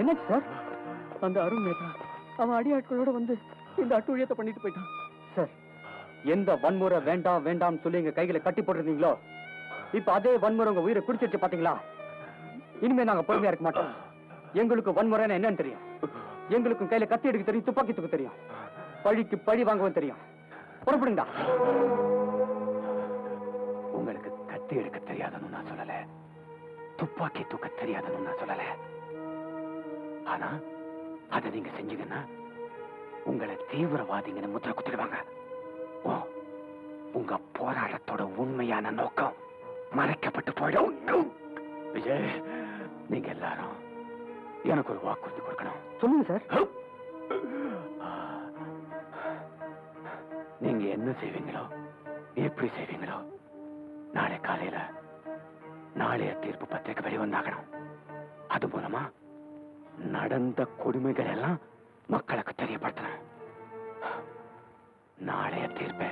என்னாச்சு சார்? அந்த அருண் மேத்தா அவன் அடியாட்களோட வந்து இந்த அட்டூழியத்தை பண்ணிட்டு போயிட்டான். சார் எந்த வன்முறை வேண்டாம் வேண்டாம் சொல்லி எங்க கைகளை கட்டி போட்டிருந்தீங்களோ இப்ப அதே வன்முறை உங்க உயிரை பிடிச்சிருச்சு பாத்தீங்களா? இனிமே நாங்க பொறுமையா இருக்க மாட்டோம். எங்களுக்கு வன்முறைன்னா என்னன்னு தெரியும். எங்களுக்கும் கையில கத்தி எடுக்க தெரியும் துப்பாக்கி தூக்க தெரியும். பழிக்கு பழி வாங்கவும் தெரியும். புறப்படுங்கடா. உங்களுக்கு கத்தி எடுக்க தெரியாதுன்னு நான் சொல்லல. துப்பாக்கி தூக்க தெரியாதுன்னு நான் சொல்லல. ஆனா அதை நீங்க செஞ்சீங்கன்னா உங்களை தீவிரவாதிங்கன்னு முத்திர குத்திடுவாங்க. உங்க போராட்டத்தோட உண்மையான நோக்கம் மறைக்கப்பட்டு போயிடும். விஜய் நீங்க எல்லாரும் எனக்கு ஒரு வாக்குறுதி கொடுக்கணும். சொல்லுங்க சார். நீங்க என்ன செய்வீங்களோ எப்படி செய்வீங்களோ நாளை காலையில நாளைய தீர்ப்பு பத்திரிக்கை வெளிவந்தாகணும் அது மூலமா நடந்த கொடுமைகள் எல்லாம் மக்களுக்கு தெரியப்படுத்தின நாளைய தீர்ப்பை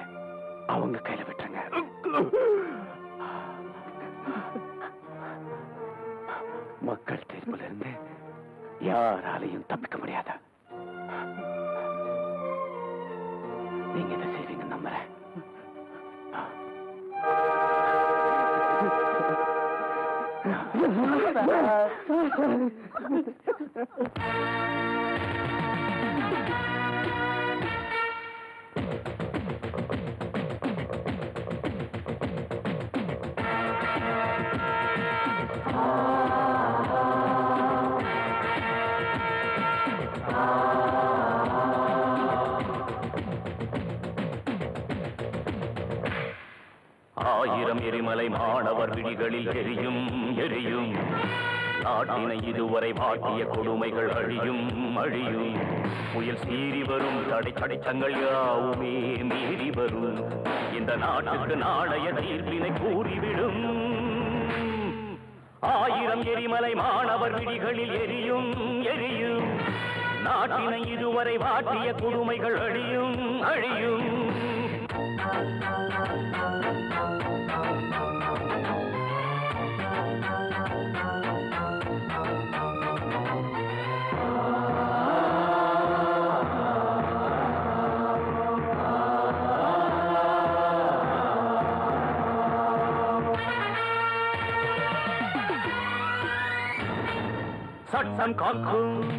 அவங்க கையில விட்டுருங்க. மக்கள் தீர்ப்புல இருந்து யாராலையும் தப்பிக்க முடியாத? ஆயிரம் எரிமலை மாணவர் விழிகளில் எரியும் எரியும். நாட்டினை இதுவரை வாட்டிய கொடுமைகள் அழியும் அழியும். புயல் சீறி வரும் தடை தடைச்சங்கள் யாவுமே மீறி வரும். இந்த நாட்டுக்கு நாளைய தீர்ப்பினை கூறிவிடும். ஆயிரம் எரிமலை மாணவர் விழிகளில் எரியும் எரியும். நாட்டினை இதுவரை வாட்டிய கொடுமைகள் அழியும் அழியும். பட்டம் காக்கும்.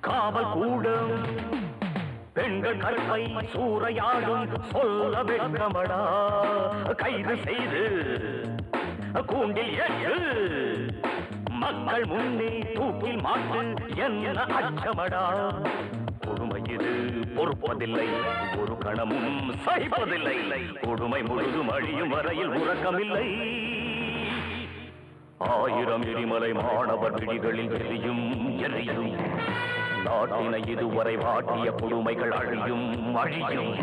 காவல் கூடும். பெண்கள் கற்பை சூறையாடும். சொல்ல வெட்கமடா. கைது செய்து கூண்டில் ஏற்று. மக்கள் முன்னே தூக்கில் மாட்டு என்ன அச்சமடா. கொடுமை இது பொறுப்பதில்லை. ஒரு கணமும் சகிப்பதில்லை. கொடுமை முழுதும் அழியும் வரையில் உறக்கமில்லை. ஆயிரம் எரிமலை மாணவர் விழிகளில் எரியும் எரியும். நாட்டினை இதுவரை வாட்டிய கொடுமைகள் அழியும் அழியும்.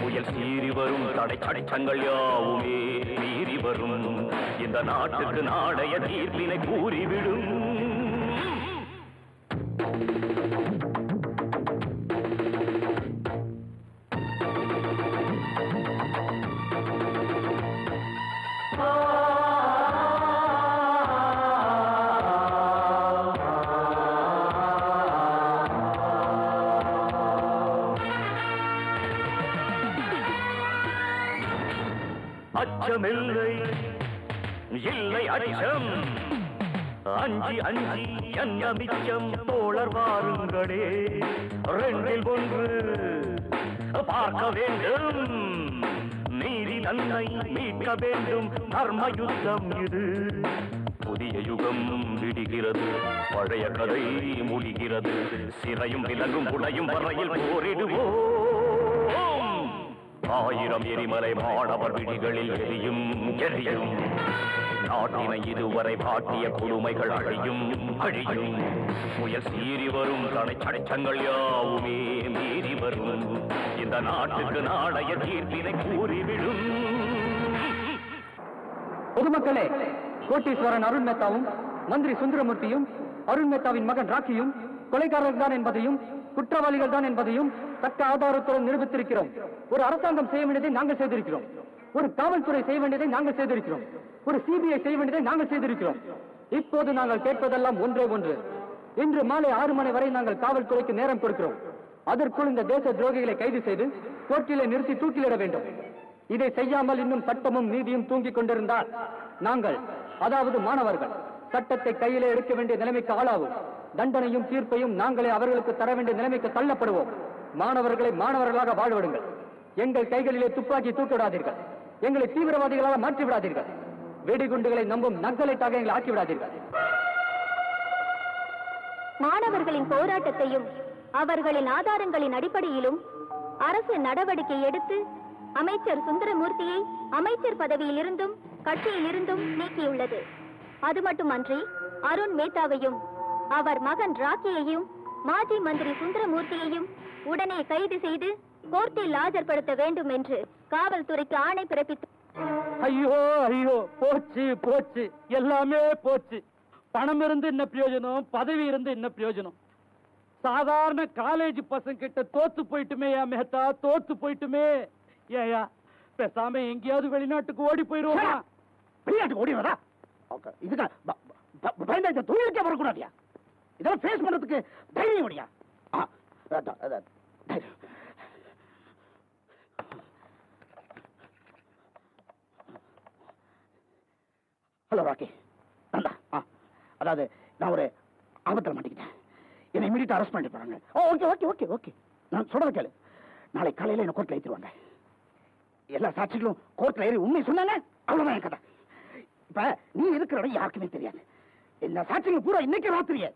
புயல் சீறி வரும் தடை தடைச்சங்கள் யாவுமே மீறி வரும். இந்த நாட்டுக்கு நாடைய தீர்ப்பினை கூறிவிடும். அச்சமில்லை. இல்லை அச்சம். அஞ்சி அஞ்சி என்ன மிச்சம் தோழர் வாருங்களே. ரெண்டில் ஒன்று பார்க்க வேண்டும். நீதி நன்மை மீட்க வேண்டும். தர்ம யுத்தம் இது. புதிய யுகம் விடுகிறது. பழைய கதை முடிகிறது. சிறையும் விலங்கும் உடையும் வரையில் போரிடுவோம். ஆயிரம் எரிமலை மாணவர் விழிகளில் எரியும் எரியும். நாட்டினை இதுவரை பாட்டிய குழுமைகள் அழியும் அழியும். புயல் சீறி வரும் தனை சடைச்சங்கள் யாவுமே மீறி வரும். இந்த நாட்டுக்கு நாளைய தீர்ப்பினை கூறிவிடும். பொதுமக்களே கோட்டீஸ்வரன் அருண் மேத்தாவும் மந்திரி சுந்தரமூர்த்தியும் அருண் மேத்தாவின் மகன் ராக்கியும் கொலைக்காரர்கள் தான் என்பதையும் குற்றவாளிகள் தான் என்பதையும் தக்க ஆதாரத்துடன் நிரூபித்திருக்கிறோம். ஒரு அரசாங்கம் செய்ய வேண்டியதை நாங்கள் செய்திருக்கிறோம். ஒரு காவல்துறை செய்ய வேண்டியதை நாங்கள் செய்திருக்கிறோம். ஒரு சிபிஐ செய்ய வேண்டியதை நாங்கள் செய்திருக்கிறோம். இப்போது நாங்கள் கேட்பதெல்லாம் ஒன்றே ஒன்று. இன்று மாலை ஆறு மணி வரை நாங்கள் காவல்துறைக்கு நேரம் கொடுக்கிறோம். அதற்குள் இந்த தேச துரோகிகளை கைது செய்து கோர்ட்டிலே நிறுத்தி தூக்கிலிட வேண்டும். இதை செய்யாமல் இன்னும் சட்டமும் நீதியும் தூங்கிக் கொண்டிருந்தால் நாங்கள் அதாவது மாணவர்கள் சட்டத்தை கையிலே எடுக்க வேண்டிய நிலைமைக்கு ஆளாகும் தண்டனையும் தீர்ப்பையும் நாங்களே அவர்களுக்கு தர வேண்டிய நிலைமைக்கு தள்ளப்படுவோம். மாணவர்களை மாணவர்களாக வாழ்விடுங்கள். எங்கள் கைகளிலே துப்பாக்கி தூக்கிவிடாதீர்கள். எங்களை தீவிரவாதிகளாக மாற்றிவிடாதீர்கள். வெடிகுண்டுகளை நம்பும் நக்சலைட்டாக எங்களை ஆக்கிவிடாதீர்கள். மாணவர்களின் போராட்டத்தையும் அவர்களின் ஆதாரங்களின் அடிப்படையிலும் அரசு நடவடிக்கை எடுத்து அமைச்சர் சுந்தரமூர்த்தியை அமைச்சர் பதவியில் இருந்தும் கட்சியில் இருந்தும் நீக்கியுள்ளது. அது மட்டுமன்றி அருண் மேத்தாவையும் அவர் மகன் ராக்கியையும் மாஜி மந்திரி சுந்தரமூர்த்தியையும் உடனே கைது செய்து கோர்ட்டில் ஆஜர்படுத்த வேண்டும் என்று காவல்துறைக்கு ஆணை பிறப்பித்து ஐயோ ஐயோ போச்சு போச்சு. எல்லாமே போச்சு. பணம் இருந்து என்ன பிரயோஜனம் பதவி இருந்து என்ன பிரயோஜனம். சாதாரண காலேஜ் பசங்க கிட்ட தோத்து போயிட்டுமே யா மேத்தா தோத்து போயிட்டுமே. ஏயா பேசாம எங்கேயாவது வெளிநாட்டுக்கு ஓடி போயிருவோமா? வெளிநாட்டுக்கு ஓடி வரா? இதுக்கு பயந்தா இந்த தொழிலுக்கே வரக்கூடாதியா? இதெல்லாம் ஃபேஸ் பண்றதுக்கு தைரியம் ஓடியா ஆ, அதான், அதான், தைரியம். ஹலோ ராக்கி. நந்தா ஆ. அதாவது நான் ஒரு ஆபத்தில் மாட்டிக்கிட்டேன். என்னை இமீடியட் அரெஸ்ட் பண்ணிட்டு போகிறாங்க oh okay okay okay okay நான் சொல்றத கேளு. நாளை காலையில் என்னை கோர்ட்டில் ஏற்றிடுவாங்க எல்லா சாட்சிகளும் கோர்ட்டில் ஏறி உண்மை சொன்னாங்க அவ்வளோதான் என் கதை. இப்போ நீ இருக்கிற இடம் யாருக்குமே தெரியாது. இந்த சாட்சிகள் பூரா இன்னைக்கு ராத்திரியே.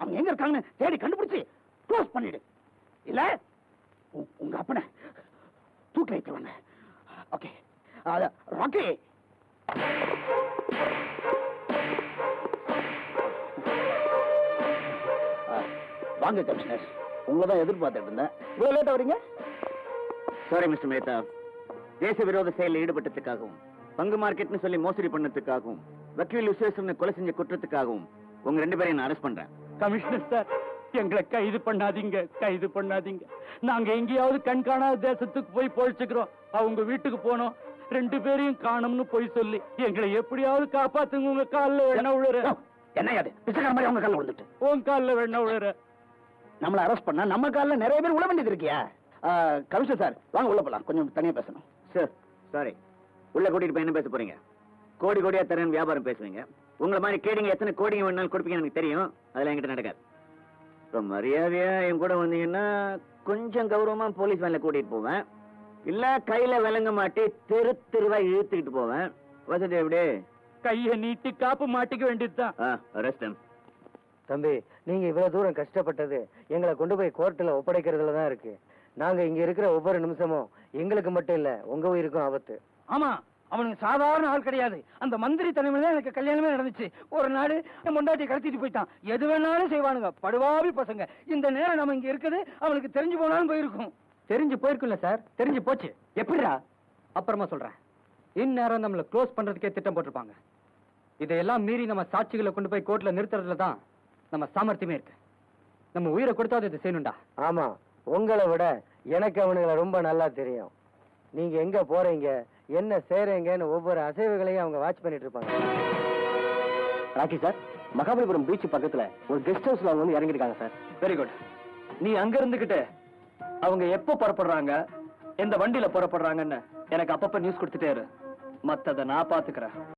அவங்க எங்க இருக்காங்கன்னு தேடி கண்டுபிடிச்சு க்ளோஸ் பண்ணிடு. இல்ல உ- உங்க அப்பனை தூக்கில ஏற்றுவாங்க ஓகே ராக்கி வாங்க கமிஷனர். உங்களை தான் எதிர்பார்த்துட்டு இருந்தேன். இவ்வளவு லேட்டா வரீங்க? சாரி மிஸ்டர் மேத்தா தேச விரோத செயலில் ஈடுபட்டதுக்காகவும் பங்கு மார்க்கெட்னு சொல்லி மோசடி பண்ணதுக்காகவும் வக்கீல் விசேஷம்னு கொலை செஞ்ச குற்றத்துக்காகவும் உங்க ரெண்டு பேரையும் நான் அரெஸ்ட் பண்றேன். கமிஷனர் சார் எங்களை கைது பண்ணாதீங்க கைது பண்ணாதீங்க. நாங்க எங்கேயாவது கண் காணாத தேசத்துக்கு போய் பொழைச்சுக்கிறோம். அவங்க வீட்டுக்கு போனோம். ரெண்டு பேரையும் காணும்னு போய் சொல்லி எங்களை எப்படியாவது காப்பாத்துங்க உங்க கால்ல வேணா விழுற என்ன மாதிரி அவங்க காலில் விழுற நம்மள அரெஸ்ட் பண்ணா நம்ம காலில் நிறைய பேர் உள்ள வேண்டியது இருக்கியா? கமிஷனர் சார் வாங்க உள்ள போலாம். கொஞ்சம் தனியா பேசணும். சார் சாரி உள்ள கூட்டிட்டு போய் என்ன பேச போறீங்க? கோடி கோடியா தரேன் வியாபாரம் பேசுவீங்க. உங்களை மாதிரி கேடிங்க எத்தனை கோடிங்க வேணாலும் கொடுப்பீங்கன்னு எனக்கு தெரியும். அதெல்லாம் என்கிட்ட நடக்காது. இப்போ மரியாதையா என் கூட வந்தீங்கன்னா கொஞ்சம் கௌரவமா போலீஸ் வேலை கூட்டிட்டு போவேன். இல்ல கையில விலங்க மாட்டி தெரு தெருவா இழுத்துக்கிட்டு போவேன். வசதி எப்படி? கைய நீட்டி காப்பு மாட்டிக்க வேண்டியதுதான். ஆ அரெஸ்ட் தம்பி நீங்க இவ்வளவு தூரம் கஷ்டப்பட்டது எங்களை கொண்டு போய் கோர்ட்ல ஒப்படைக்கிறதுல தான் இருக்கு. நாங்க இங்க இருக்கிற ஒவ்வொரு நிமிஷமும் எங்களுக்கு மட்டும் இல்ல உங்க உயிருக்கும் ஆபத்து. ஆமா அவனுக்கு சாதாரண ஆள் கிடையாது. அந்த மந்திரி தலைமையில தான் எனக்கு கல்யாணமே நடந்துச்சு. ஒரு நாடு என் பொண்டாட்டியை கடத்திட்டு போயிட்டான். எது வேணாலும் செய்வானுங்க படுவாவி பசங்க. இந்த நேரம் நம்ம இங்க இருக்குது அவனுக்கு தெரிஞ்சு போனாலும் போயிருக்கும். தெரிஞ்சு போயிருக்குல்ல சார்? தெரிஞ்சு போச்சு. எப்படிடா? அப்புறமா சொல்றேன். இந்நேரம் நம்மள க்ளோஸ் பண்றதுக்கே திட்டம் போட்டிருப்பாங்க. இதையெல்லாம் மீறி நம்ம சாட்சிகளை கொண்டு போய் கோர்ட்ல நிறுத்துறதுல தான் நம்ம சாமர்த்தியமே இருக்கு. நம்ம உயிரை கொடுத்தாவது இதை செய்யணும்டா. ஆமா உங்களை விட எனக்கு அவனுங்களை ரொம்ப நல்லா தெரியும். நீங்க எங்க போறீங்க என்ன செய்றீங்கன்னு ஒவ்வொரு அசைவுகளையும் அவங்க வாட்ச் பண்ணிட்டு இருப்பாங்க. ராக்கி சார் மகாபலிபுரம் பீச் பக்கத்துல ஒரு கெஸ்ட் ஹவுஸ்ல அவங்க வந்து இறங்கிருக்காங்க சார். வெரி குட் நீ அங்க இருந்துகிட்டு அவங்க எப்போ புறப்படுறாங்க எந்த வண்டியில புறப்படுறாங்கன்னு எனக்கு அப்பப்ப நியூஸ் கொடுத்துட்டே இரு. மத்தத நான் பாத்துக்கிறேன்